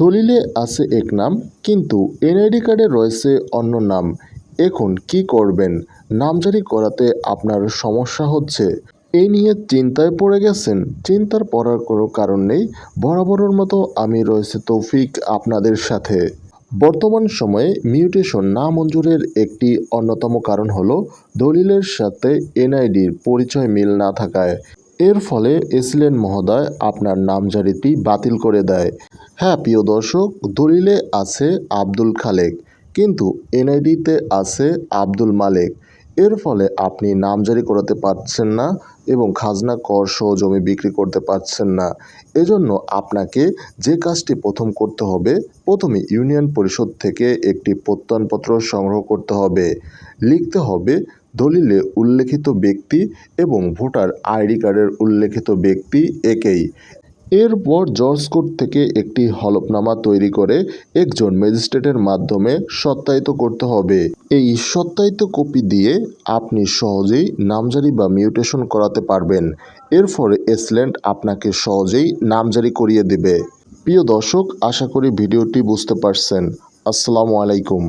দলিলে আছে এক নাম, কিন্তু এনআইডি কার্ডে রয়েছে অন্য নাম। এখন কি করবেন? নামজারি করাতে আপনার সমস্যা হচ্ছে। এই নিয়ে চিন্তায় পড়ে গেছেন। চিন্তার পড়ার কোনো কারণ নেই। বরাবরের মতো আমি রয়েছে তৌফিক আপনাদের সাথে। বর্তমান সময়ে মিউটেশন না মঞ্জুরের একটি অন্যতম কারণ হল দলিলের সাথে এনআইডির পরিচয় মিল না থাকায়। এর ফলে এসিলেন মহোদয় আপনার নামজারিটি বাতিল করে দেয়। হ্যাঁ প্রিয় দর্শক, দলিলে আছে আব্দুল খালেক, কিন্তু এনআইডিতে আছে আব্দুল মালেক। এর ফলে আপনি নামজারি করাতে পারছেন না এবং খাজনা কর সহ জমি বিক্রি করতে পারছেন না। এজন্য আপনাকে যে কাজটি প্রথম করতে হবে, প্রথমে ইউনিয়ন পরিষদ থেকে একটি প্রত্যয়নপত্র সংগ্রহ করতে হবে। লিখতে হবে দলিলে উল্লেখিত ব্যক্তি এবং ভোটার আইডি কার্ডের উল্লেখিত ব্যক্তি একেই। এরপর জর্জ কোর্ট থেকে একটি হলফনামা তৈরি করে একজন ম্যাজিস্ট্রেটের মাধ্যমে সত্যায়িত করতে হবে। এই সত্যায়িত কপি দিয়ে আপনি সহজেই নামজারি বা মিউটেশন করাতে পারবেন। এর ফলে এসল্যান্ড আপনাকে সহজেই নামজারি করিয়ে দেবে। প্রিয় দর্শক, আশা করি ভিডিওটি বুঝতে পারছেন। আসসালামু আলাইকুম।